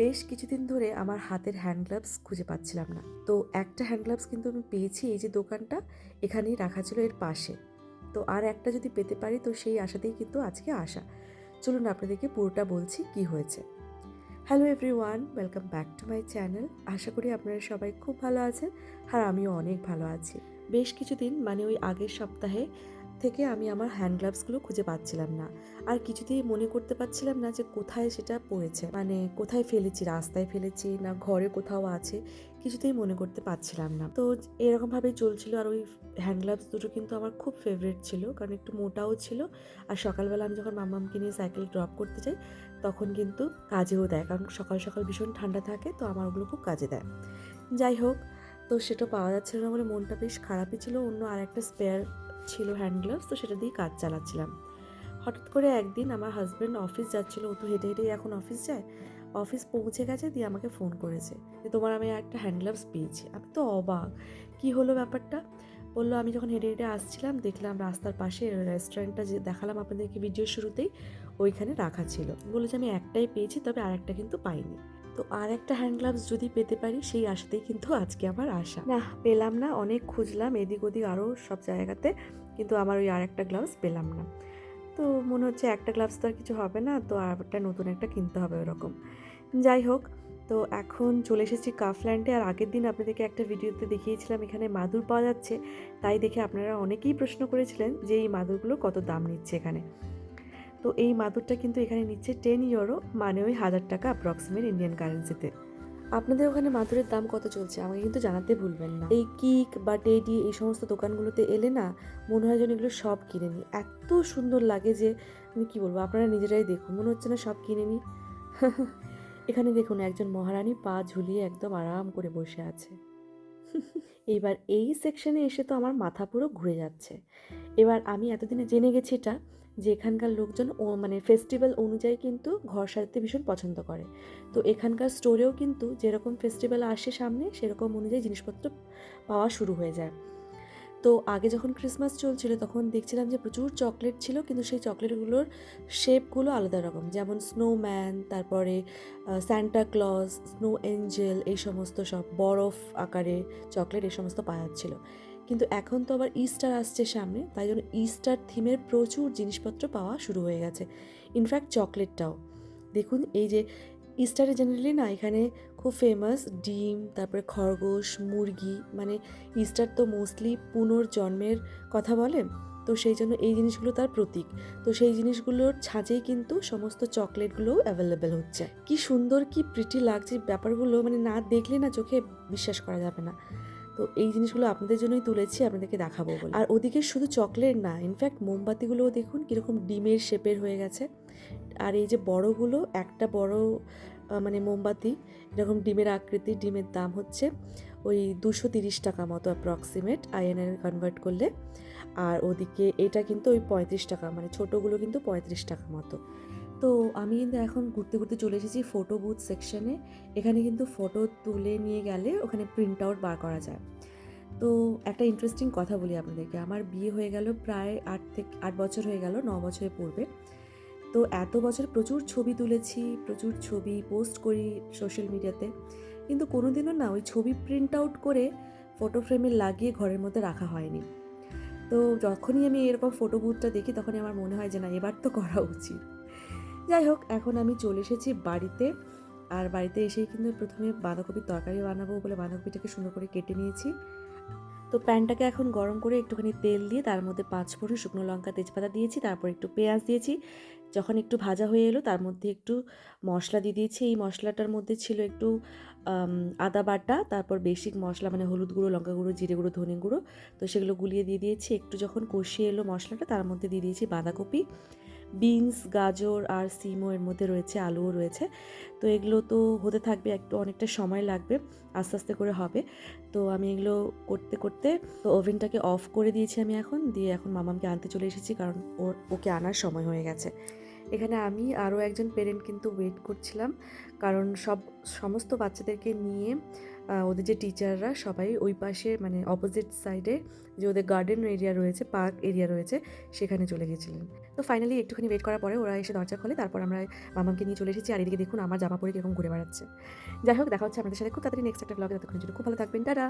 বেশ কিছুদিন ধরে আমার হাতের হ্যান্ড গ্লাভস খুঁজে পাচ্ছিলাম না। তো একটা হ্যান্ড গ্লাভস কিন্তু আমি পেয়েছি এই যে দোকানটা, এখানেই রাখা ছিল এর পাশে। তো আর একটা যদি পেতে পারি, তো সেই আশাতেই কিন্তু আজকে আসা। চলুন আপনাদেরকে পুরোটা বলছি কি হয়েছে। Hello everyone welcome back to my channel আশা করি আপনারা সবাই খুব ভালো আছেন, আর আমিও অনেক ভালো আছি। বেশ কিছুদিন মানে ওই আগের সপ্তাহে থেকে আমি আমার হ্যান্ড গ্লাভসগুলো খুঁজে পাচ্ছিলাম না। আর কিছুতেই মনে করতে পারছিলাম না যে কোথায় সেটা পড়েছে। মানে কোথায় ফেলেছি, রাস্তায় ফেলেছি না ঘরে কোথাও আছে, কিছুতেই মনে করতে পারছিলাম না। তো এরকমভাবেই চলছিল আর ওই হ্যান্ড গ্লাভস দুটো কিন্তু আমার খুব ফেভারিট ছিল, কারণ একটু মোটাও ছিল। আর সকালবেলা আমি যখন মামামকে নিয়ে সাইকেল ড্রপ করতে যাই, তখন কিন্তু কাজেও দেয়, কারণ সকাল সকাল ভীষণ ঠান্ডা থাকে, তো আমার ওগুলো খুব কাজে দেয়। যাই হোক, তো সেটা পাওয়া যাচ্ছিল না বলে মনটা বেশ খারাপই ছিল। অন্য আর একটা স্পেয়ার ছিল হ্যান্ড গ্লাভস তো সেটা দিয়ে কাজ চালাচ্ছিলাম। হঠাৎ করে একদিন আমার হাজব্যান্ড অফিস যাচ্ছিল, ও তো হেঁটে হেঁটেই এখন অফিস যায় অফিস পৌঁছে গেছে, দিয়ে আমাকে ফোন করেছে যে, তোমার আমি একটা হ্যান্ড গ্লাভস পেয়েছি। আমি তো অবাক, কি হলো ব্যাপারটা? বলল, আমি যখন হেঁটে হেঁটে আসছিলাম, দেখলাম রাস্তার পাশে রেস্টুরেন্টটা যে, দেখালাম আপনাদেরকে ভিডিওর শুরুতেই, ওইখানে রাখা ছিল। বলল যে, আমি একটাই পেয়েছি, তবে আরেকটা কিন্তু পাইনি। তো আর একটা হ্যান্ড গ্লাভস যদি পেতে পারি, সেই আশাতেই কিন্তু আজকে আমার আশা। না পেলাম না, অনেক খুঁজলাম, এদিক ওদিক আরও সব জায়গাতে, কিন্তু আমার ওই আর একটা গ্লাভস পেলাম না। তো মনে হচ্ছে একটা গ্লাভস তো আর কিছু হবে না, তো আর একটা নতুন একটা কিনতে হবে ওরকম। যাই হোক, তো এখন চলে এসেছি কাফল্যান্ডে আর আগের দিন আপনাদেরকে একটা ভিডিওতে দেখিয়েছিলাম, এখানে মাদুর পাওয়া যাচ্ছে। তাই দেখে আপনারা অনেকেই প্রশ্ন করেছিলেন যে এই মাদুরগুলো কত দাম নিচ্ছে এখানে। তো এই মাদুরটা কিন্তু এখানে নিচ্ছে টেন ইউরো মানে ওই হাজার টাকা অ্যাপ্রক্সিমেট ইন্ডিয়ান কারেন্সিতে আপনাদের ওখানে মাদুরের দাম কত চলছে? আমাকে কিন্তু জানাতে ভুলবেন না। এই কিক বা টেডি, এই সমস্ত দোকানগুলোতে এলে না মনে হয় যেন এগুলো সব কিনে নিই। এত সুন্দর লাগে যে আমি কী বলব, আপনারা নিজেরাই দেখুন, মনে হচ্ছে না সব কিনে নিই। এখানে দেখুন, একজন মহারানী পা ঝুলিয়ে একদম আরাম করে বসে আছে। এবার এই সেকশনে এসে তো আমার মাথা পুরো ঘুরে যাচ্ছে। এবার আমি এতদিনে জেনে গেছি এটা যে এখানকার লোকজন ও মানে ফেস্টিভ্যাল অনুযায়ী কিন্তু ঘর সাজাতে ভীষণ পছন্দ করে। তো এখানকার স্টোরেও কিন্তু যেরকম ফেস্টিভ্যাল আসে সামনে, সেরকম অনুযায়ী জিনিসপত্র পাওয়া শুরু হয়ে যায়। তো আগে যখন ক্রিসমাস চলছিল, তখন দেখছিলাম যে প্রচুর চকলেট ছিল, কিন্তু সেই চকলেটগুলোর শেপগুলো আলাদা রকম। যেমন স্নোম্যান তারপরে স্যান্টা ক্লজ স্নো এঞ্জেল এই সমস্ত সব বরফ আকারে চকলেট এই সমস্ত পাওয়া যাচ্ছিল। কিন্তু এখন তো আবার ইস্টার আসছে সামনে, তাই জন্য ইস্টার থিমের প্রচুর জিনিসপত্র পাওয়া শুরু হয়ে গেছে। ইনফ্যাক্ট চকলেটটাও দেখুন, এই যে ইস্টারে জেনারেলি না, এখানে খুব ফেমাস ডিম, তারপরে খরগোশ, মুরগি মানে ইস্টার তো মোস্টলি পুনর্জন্মের কথা বলে তো সেই জন্য এই জিনিসগুলো তার প্রতীক। তো সেই জিনিসগুলোর ছাঁচেই কিন্তু সমস্ত চকলেটগুলোও অ্যাভেলেবেল হচ্ছে। কি সুন্দর, কি প্রিটি লাগছে ব্যাপারগুলো মানে না দেখলে না চোখে বিশ্বাস করা যাবে না। তো এই জিনিসগুলো আপনাদের জন্যই তুলেছি, আপনাদেরকে দেখাবো বলে। আর ওদিকে শুধু চকলেট না ইনফ্যাক্ট মোমবাতিগুলোও দেখুন কীরকম ডিমের শেপের হয়ে গেছে। আর এই যে বড়গুলো, একটা বড় মানে মোমবাতি, এরকম ডিমের আকৃতি, ডিমের দাম হচ্ছে ওই দুশো তিরিশ টাকা মতো অ্যাপ্রক্সিমেট আইএনএর কনভার্ট করলে। আর ওদিকে এটা কিন্তু ওই পঁয়ত্রিশ টাকা মানে ছোটোগুলো কিন্তু পঁয়ত্রিশ টাকা মতো। তো আমি কিন্তু এখন ঘুরতে ঘুরতে চলে এসেছি ফটো বুথ সেকশনে এখানে কিন্তু ফটো তুলে নিয়ে গেলে ওখানে প্রিন্ট আউট বার করা যায়। তো একটা ইন্টারেস্টিং কথা বলি আপনাদেরকে, আমার বিয়ে হয়ে গেল প্রায় আট থেকে, আট বছর হয়ে গেল, ন বছরের পূর্বে। তো এত বছর প্রচুর ছবি তুলেছি, প্রচুর ছবি পোস্ট করি সোশ্যাল মিডিয়াতে কিন্তু কোনো দিনও না ওই ছবি প্রিন্ট আউট করে ফটো ফ্রেমে লাগিয়ে ঘরের মধ্যে রাখা হয়নি। তো যখনই আমি এরকম ফটো বুথটা দেখি তখনই আমার মনে হয় যে না, এবার তো করা উচিত। যাই হোক, এখন আমি চলে এসেছি বাড়িতে। আর বাড়িতে এসেই কিন্তু প্রথমে বাঁধাকপির তরকারি বানাবো বলে বাঁধাকপিটাকে সুন্দর করে কেটে নিয়েছি। তো প্যানটাকে এখন গরম করে একটুখানি তেল দিয়ে, তার মধ্যে পাঁচ ফোড়ন শুকনো লঙ্কা, তেজপাতা দিয়েছি, তারপর একটু পেঁয়াজ দিয়েছি। যখন একটু ভাজা হয়ে এলো, তার মধ্যে একটু মশলা দিয়ে দিয়েছি। এই মশলাটার মধ্যে ছিল একটু আদা বাটা, তারপর বেসিক মশলা মানে হলুদ গুঁড়ো, লঙ্কা গুঁড়ো, জিরে গুঁড়ো, ধনে গুঁড়ো। তো সেগুলো গুলিয়ে দিয়ে দিয়েছি। একটু যখন কষিয়ে এলো মশলাটা, তার মধ্যে দিয়ে দিয়েছি বাঁধাকপি। বিনস, গাজর আর সিমও এর মধ্যে রয়েছে, আলুও রয়েছে। তো এগুলো তো হতে থাকবে, একটু অনেকটা সময় লাগবে, আস্তে আস্তে করে হবে। তো আমি এগুলো করতে করতে তো ওভেনটাকে অফ করে দিয়েছি আমি এখন, দিয়ে এখন মামামকে আনতে চলে এসেছি, কারণ ওর, ওকে আনার সময় হয়ে গেছে। এখানে আমি আরও একজন পেরেন্ট কিন্তু ওয়েট করছিলাম। কারণ সব, সমস্ত বাচ্চাদেরকে নিয়ে ওদের যে টিচাররা সবাই ওই পাশে মানে অপোজিট সাইডে যে ওদের গার্ডেন এরিয়া রয়েছে পার্ক এরিয়া রয়েছে, সেখানে চলে গেছিলেন। তো ফাইনালি একটুখানি ওয়েট করার পরে ওরা এসে দরজা খোলে, তারপর আমরা মামাকে নিয়ে চলে এসেছি। আর এদিকে দেখুন আমার জামা পরে কীরকম ঘুরে বেড়াচ্ছে। যাই হোক, দেখা হচ্ছে আপনাদের সাথে। খুব তাড়াতাড়ি নেক্সট একটা ব্লগে ততক্ষণের জন্য খুব ভালো থাকবেন। টাটা!